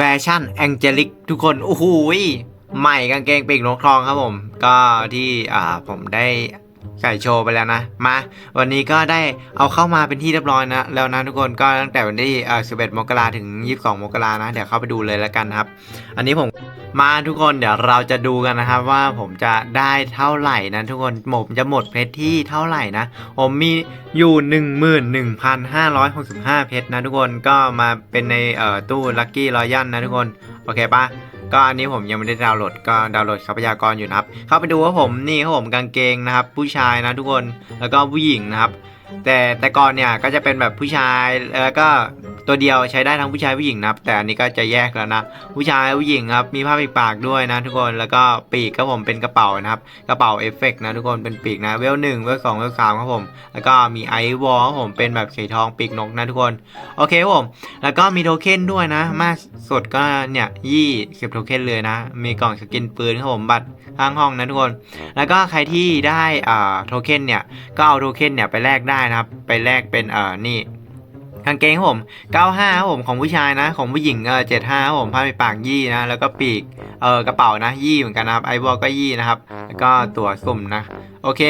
แฟชั่นแองเจลิกทุกคนโอ้โหใหม่กางเกงปีกนกทองครับผม ก็ที่อ่าผมได้ ใส่โชว์ไปแล้วนะ มา วันนี้ก็ได้เอาเข้ามาเป็นที่เรียบร้อยนะ แล้วนะทุกคนก็ตั้งแต่วันที่เอ่อ11 มกราถึง 22 มกรานะ เดี๋ยวเข้าไปดูเลยแล้วกันครับ อันนี้ผมมาทุกคนเดี๋ยวเราจะดูกันนะครับว่าผมจะได้เท่าไหร่นะทุกคนผมจะหมดเพชรที่เท่าไหร่นะ ผมมีอยู่ 11,565 เพชรนะทุกคนก็มาเป็นในเอ่อตู้ลัคกี้รอยัลนะทุกคน โอเคปะ ก็อันนี้ผมยังไม่ได้ดาวน์โหลดก็ดาวน์โหลดทรัพยากรอยู่นะครับ เข้าไปดูว่าผมนี่ครับผมกางเกงนะครับ ผู้ชายนะทุกคนแล้วก็ผู้หญิงนะครับ แต่แต่ก่อนเนี่ยก็จะเป็นแบบผู้ชายแล้วก็ตัวเดียวใช้ได้ทั้งผู้ชายผู้หญิงนะครับแต่อันนี้ก็จะแยกแล้วนะผู้ชายผู้หญิงครับมีผ้าปิดปากด้วยนะ ทุกคนแล้วก็ปีกก็ผมเป็นกระเป๋านะครับกระเป๋าเอฟเฟกต์นะทุกคนเป็นปีกนะเวลหนึ่งเวลสองเวลสามครับผมแล้วก็มีไอวอลครับผมเป็นแบบสีทองปีกนกนะทุกคนโอเคครับผมแล้วก็มีโทเค็นด้วยนะ มากสดก็เนี่ยยี่สิบโทเค็นเลยนะ มีกล่องสกินปืนครับผมบัตรข้างห้องนะทุกคน แล้วก็ใครที่ได้อ่าโทเค็นเนี่ยก็เอาโทเค็นเนี่ยไปแลกได้นะครับ ไปแลกเป็นเอ่อนี่กางเกงผม 95ครับผมของผู้ชายนะ ของผู้หญิงเออ75ครับผมผ้าปิดปากยี่นะ แล้วก็ปีกเออกระเป๋านะยี่เหมือนกันนะครับไอวอลก็ยี่นะครับ แล้วก็ตัวสุ่มนะโอเค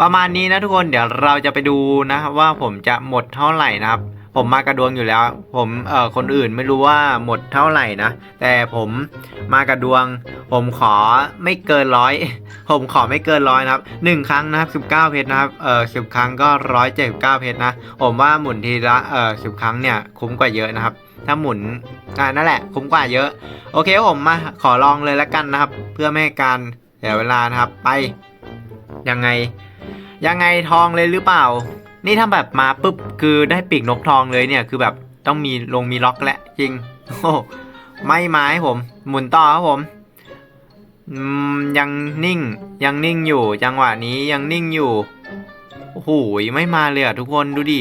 ประมาณนี้นะทุกคนเดี๋ยวเราจะไปดูนะครับว่าผมจะหมดเท่าไหร่นะครับ ผมมากระดวงอยู่แล้ว ผมเอ่อคนอื่นไม่รู้ว่าหมดเท่าไหร่นะ แต่ผมมากระดวง ผมขอไม่เกินร้อยผมขอไม่เกินร้อยนะครับหนึ่งครั้งนะครับสิบเก้าเพชรนะครับเอ่อสิบครั้งก็ร้อยเจ็ดสิบเก้าเพชรนะ ผมว่าหมุนทีละเอ่อสิบครั้งเนี่ยคุ้มกว่าเยอะนะครับ ถ้าหมุนอ่านั่นแหละ คุ้มกว่าเยอะ โอเคผมมาขอลองเลยแล้วกันนะครับ เพื่อไม่ให้การเสียเวลานะครับไปยังไง ยังไงทองเลยหรือเปล่า นี่ถ้าแบบมาปุ๊บคือได้ปีกนกทองเลยเนี่ยคือแบบต้องมีลงมีล็อกและจริงโอ้ไม่มาให้ผม หมุนต่อครับผมยังนิ่งยังนิ่งอยู่ จังหวะนี้ยังนิ่งอยู่โอ้โหไม่มาเลยอะทุกคนดูดิ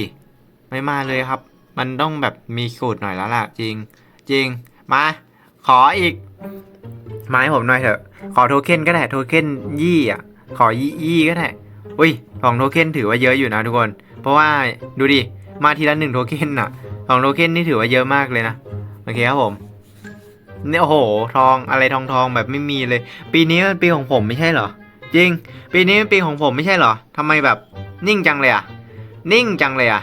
ไม่มาเลยครับ มันต้องแบบมีสูตรหน่อยแล้วล่ะ จริง จริงมา ขออีกมาให้ผมหน่อยเถอะ ขอโทเค็นก็ได้โทเค็นยี่อะขอยี่ยี่ก็ได้อุ้ยของโทเค็นถือว่าเยอะอยู่นะทุกคน เพราะว่าดูดิ มาทีละหนึ่งโทเค็นอะของโทเค็นนี่ถือว่าเยอะมากเลยนะ โอเคครับผมเนี่ยโอ้โห ทองอะไรทองทองแบบไม่มีเลย ปีนี้มันปีของผมไม่ใช่เหรอ จริง ปีนี้เป็นปีของผมไม่ใช่เหรอทำไมแบบนิ่งจังเลยอะ นิ่งจังเลยอะ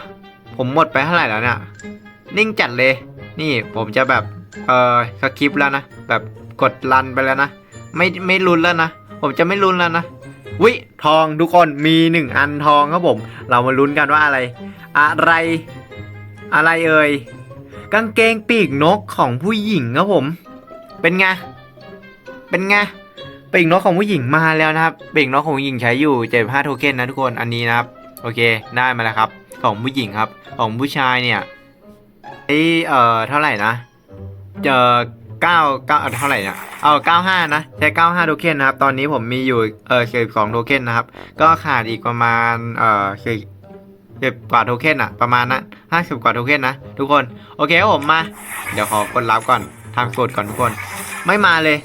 ผมหมดไปเท่าไหร่แล้วเนี่ย นิ่งจัดเลย นี่ผมจะแบบ เออสคริปต์แล้วนะ แบบกดรันไปแล้วนะ ไม่ไม่ลุ้นแล้วนะ ผมจะไม่ลุ้นแล้วนะ วิทองทุกคนมีหนึ่งอันทองครับผม เรามาลุ้นกันว่าอะไร อะไร อะไรเอ่ยกางเกงปีกนกของผู้หญิงครับผม เป็นไงเป็นไงปีกนกของผู้หญิงมาแล้วนะครับปีกนกของผู้หญิงใช้อยู่75โทเค็นนะทุกคนอันนี้นะครับโอเคได้มาแล้วครับ ของผู้หญิงครับ ของผู้ชายเนี่ยไอเอ่อเท่าไหร่นะเจอ เก้าเก้าเท่าไหร่เนี่ยเอาเก้าห้านะ ใช้เก้าห้าโทเค็นนะครับ ตอนนี้ผมมีอยู่เออสิบสองโทเค็นนะครับ ก็ขาดอีกประมาณเออสิบสิบกว่าโทเค็นอะประมาณนั้นห้าสิบกว่าโทเค็นนะ ทุกคน โอเคครับผมมา เดี๋ยวขอกดรับก่อนทางกดก่อนทุกคน ไม่มาเลย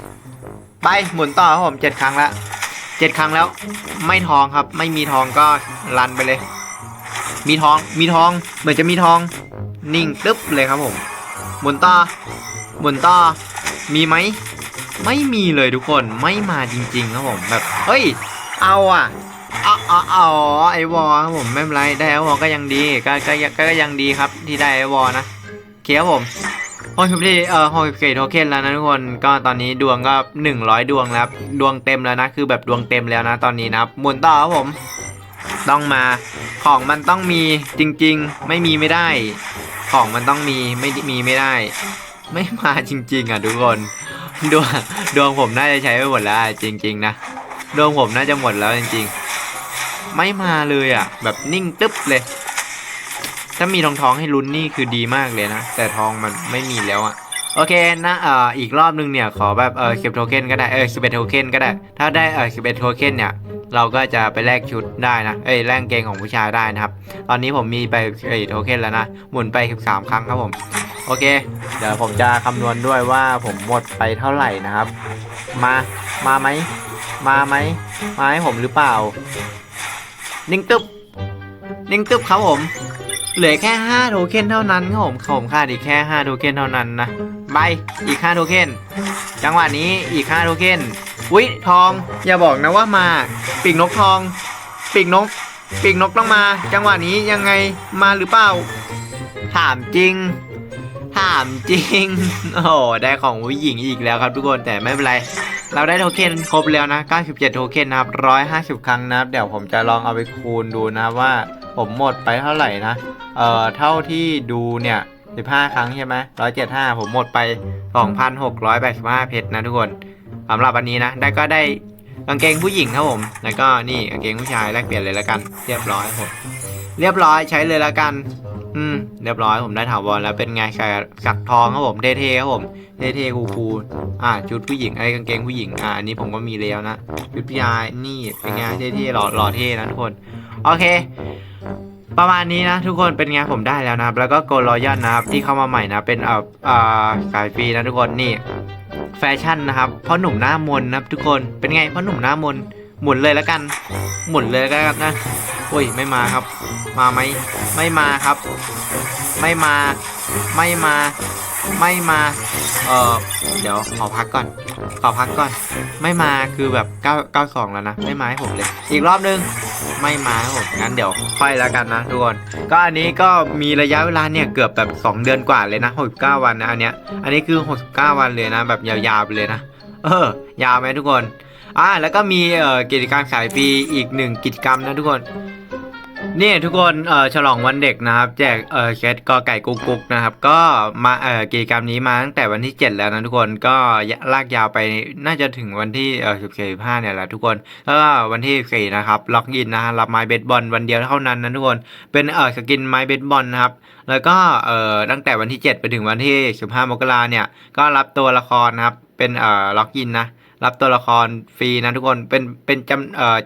ไปหมุนต่อครับผมเจ็ดครั้งแล้วเจ็ดครั้งแล้วไม่ทองครับ ไม่มีทองก็รันไปเลย มีทองมีทองเหมือนจะมีทองนิ่งตึ๊บเลยครับผมหมุนต่อ หมุนต่อมีไหมไม่มีเลยทุกคนไม่มาจริงๆครับผมแบบเฮ้ย เอาอะเอาเออไอวอครับผมไม่เป็นไรได้ไอวอก็ยังดีก็ก็ก็ก็ยังดีครับที่ได้ไอวอนะโอเคครับผมหกสิบที่เอ่อหกสิบเกตโทเค็นแล้วนะทุกคนก็ตอนนี้ดวงก็หนึ่งร้อยดวงแล้วดวงเต็มแล้วนะคือแบบดวงเต็มแล้วนะตอนนี้นะครับหมุนต่อครับผมต้องมาของมันต้องมีจริง ๆ ไม่มีไม่ได้ ของมันต้องมีไม่มีไม่ได้ ไม่มาจริง ๆ อะทุกคนดวงดวงผมน่าจะใช้ไปหมดแล้วจริง ๆ นะดวงผมน่าจะหมดแล้วจริง ๆ ไม่มาเลยอะ แบบนิ่งตึ๊บเลย ถ้ามีทองทองๆให้ลุ้นนี่คือดีมากเลยนะ แต่ทองมันไม่มีแล้วอะโอเคนะเอ่ออีกรอบนึงเนี่ยขอแบบเออสิบโทเค็นก็ได้เออสิบเอ็ดโทเค็นก็ได้ ถ้าได้เออสิบเอ็ดโทเค็นเนี่ยเราก็จะไปแลกชุดได้นะ เอ้ยแลกกางเกงของผู้ชายได้นะครับ ตอนนี้ผมมีไปเอ้ยโทเค็นแล้วนะ หมุนไป 13 ครั้งครับผม โอเค เดี๋ยวผมจะคำนวณด้วยว่าผมหมดไปเท่าไหร่นะครับ มา มาไหม มาไหม มาให้ผมหรือเปล่า นิ่งตึ๊บ นิ่งตึ๊บครับผม เหลือแค่5โทเค็นเท่านั้นครับผมผมขาดอีกแค่5โทเค็นเท่านั้นนะใบอีก5โทเค็น จังหวะนี้อีก5โทเค็นอุ้ยทอง อย่าบอกนะว่ามา ปีกนกทอง ปีกนก ปีกนกต้องมา จังหวะนี้ยังไง มาหรือเปล่า ถามจริง ถามจริง โอ้โหได้ของผู้หญิงอีกแล้วครับทุกคนแต่ไม่เป็นไร เราได้โทเค็นครบแล้วนะ 97 โทเค็นนะครับ150 ครั้งนะครับเดี๋ยวผมจะลองเอาไปคูณดูนะว่าผมหมดไปเท่าไหร่นะ เอ่อ เท่าที่ดูเนี่ย 15 ครั้งใช่ไหม175 ผมหมดไป 2,685 เพชรนะทุกคนสำหรับอันนี้นะ ได้ก็ได้กางเกงผู้หญิงครับผม แล้วก็นี่กางเกงผู้ชายแลกเปลี่ยนเลยแล้วกัน เรียบร้อยผมเรียบร้อยใช้เลยแล้วกัน อืม เรียบร้อยผมได้ถาวรแล้วเป็นไงใส่สักทองครับผมเท่ๆครับผมเท่ๆคูลๆอ่าชุดผู้หญิงไอ้กางเกงผู้หญิงอ่าอันนี้ผมก็มีแล้วนะชุดพี่ชายนี่เป็นไงเท่ๆหล่อหล่อเท่นะทุกคน โอเค ประมาณนี้นะทุกคนเป็นไงผมได้แล้วนะครับ แล้วก็โกลรอยันนะครับที่เข้ามาใหม่นะเป็นเอ่ออ่าขายฟรีนะทุกคนนี่แฟชั่นนะครับพ่อหนุ่มหน้ามนนะครับทุกคนเป็นไงพ่อหนุ่มหน้ามน หมุนเลยแล้วกัน หมุนเลยแล้วกันนะโอ้ยไม่มาครับ มาไหมไม่มาครับ ไม่มา ไม่มา ไม่มาเออเดี๋ยวขอพักก่อน ขอพักก่อน ไม่มาคือแบบ9 92แล้วนะ ไม่มาให้ผมเลย อีกรอบนึงไม่มาให้ผมงั้นเดี๋ยวค่อยแล้วกันนะทุกคนก็อันนี้ก็มีระยะเวลาเนี่ยเกือบแบบ 2 เดือนกว่าเลยนะ 69 วันนะอันเนี้ยอันนี้คือ 69 วันเลยนะ แบบยาวๆไปเลยนะ เออ ยาวไหมทุกคน อ่าแล้วก็มีเอ่อกิจกรรมขายฟรีอีกหนึ่งกิจกรรมนะทุกคนนี่ทุกคนเอ่อฉลองวันเด็กนะครับ แจกเอ่อแคทกอไก่กุ๊กกุ๊กนะครับ ก็มาเอ่อกิจกรรมนี้มาตั้งแต่วันที่ 7 แล้วนะทุกคนก็ลากยาวไปน่าจะถึงวันที่เอ่อ14 15เนี่ยแหละทุกคนแล้วก็วันที่14นะครับล็อกอินนะฮะรับไม้เบสบอลวันเดียวเท่านั้นนะทุกคนเป็นเอ่อสกินไม้เบสบอลนะครับแล้วก็เอ่อตั้งแต่วันที่ 7 ไปถึงวันที่ 15 มกราเนี่ยก็รับตัวละครนะครับเป็นเอ่อล็อกอินนะ รับตัวละครฟรีนะทุกคนเป็นเป็นจำเอ่อ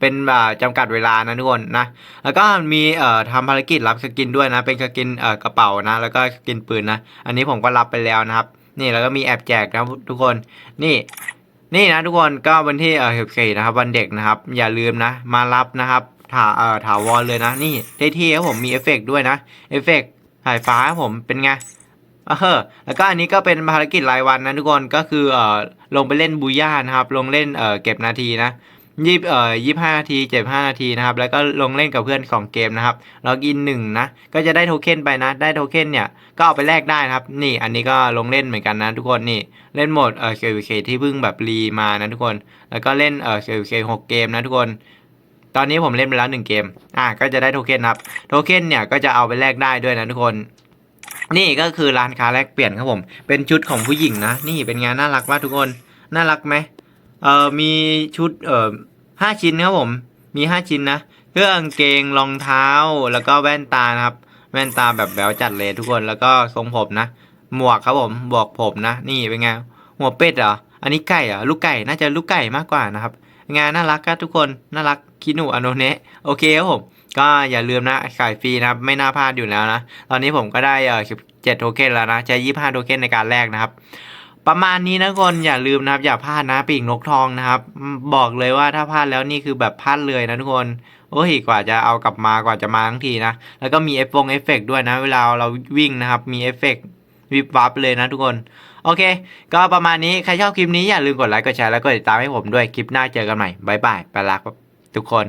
เป็นแบบจำกัดเวลานะทุกคนนะ แล้วก็มีเอ่อทำภารกิจรับสกินด้วยนะ เป็นสกินเอ่อกระเป๋านะ แล้วก็สกินปืนนะ อันนี้ผมก็รับไปแล้วนะครับ นี่แล้วก็มีแอบแจกนะทุกคน นี่นี่นะทุกคนก็วันที่เอ่อ14นะครับวันเด็กนะครับ อย่าลืมนะ มารับนะครับถาเอ่อถาวรเลยนะ นี่เท่ๆครับผมมีเอฟเฟกด้วยนะเอฟเฟกสายฟ้าผมเป็นไง เออแล้วก็อันนี้ก็เป็นภารกิจรายวันนะทุกคนก็คือเอ่อลงไปเล่นบูย่านะครับ ลงเล่นเอ่อเก็บนาทีนะยี่เอ่อยี่ห้านาทีเจ็บห้านาทีนะครับ แล้วก็ลงเล่นกับเพื่อนของเกมนะครับล็อกอินหนึ่งนะ ก็จะได้โทเค็นไปนะ ได้โทเค็นเนี่ยก็เอาไปแลกได้นะครับ นี่อันนี้ก็ลงเล่นเหมือนกันนะทุกคนนี่เล่นโหมดเอ่อ KVK ที่เพิ่งแบบรีมานะทุกคน แล้วก็เล่นเอ่อ KVK หกเกมนะทุกคนตอนนี้ผมเล่นไปแล้วหนึ่งเกม อะก็จะได้โทเค็นครับ โทเค็นเนี่ยก็จะเอาไปแลกได้ด้วยนะทุกคน นี่ก็คือร้านค้าแลกเปลี่ยนครับผม เป็นชุดของผู้หญิงนะ นี่เป็นงานน่ารักมากทุกคน น่ารักไหมเอ่อมีชุดเอ่อห้าชิ้นครับผม มีห้าชิ้นนะเครื่องเกงรองเท้าแล้วก็แว่นตานะครับ แว่นตาแบบแบวจัดเลยทุกคนแล้วก็ทรงผมนะ หมวกครับผมบวกผมนะ นี่เป็นไงหัวเป็ดเหรออันนี้ไก่เหรอลูกไก่น่าจะลูกไก่มากกว่านะครับ งานน่ารักครับทุกคนน่ารักคินุอโนเนะโอเคครับผม ก็อย่าลืมนะขายฟรีนะครับไม่น่าพลาดอยู่แล้วนะ ตอนนี้ผมก็ได้เอ่อ17โทเค็นแล้วนะใช้25โทเค็นในการแลกนะครับ ประมาณนี้นะทุกคนอย่าลืมนะครับ อย่าพลาดนะปีกนกทองนะครับ บอกเลยว่าถ้าพลาดแล้วนี่คือแบบพลาดเลยนะทุกคนโอ้ยกว่าจะเอากลับมากว่าจะมาทั้งทีนะ แล้วก็มีเอฟฟงเอฟเฟกด้วยนะ เวลาเราวิ่งนะครับ มีเอฟเฟกวิบวับเลยนะทุกคน โอเค ก็ประมาณนี้ ใครชอบคลิปนี้อย่าลืมกดไลค์ กดแชร์ แล้วก็ติดตามให้ผมด้วย คลิปหน้าเจอกันใหม่บายบายไปละครับทุกคน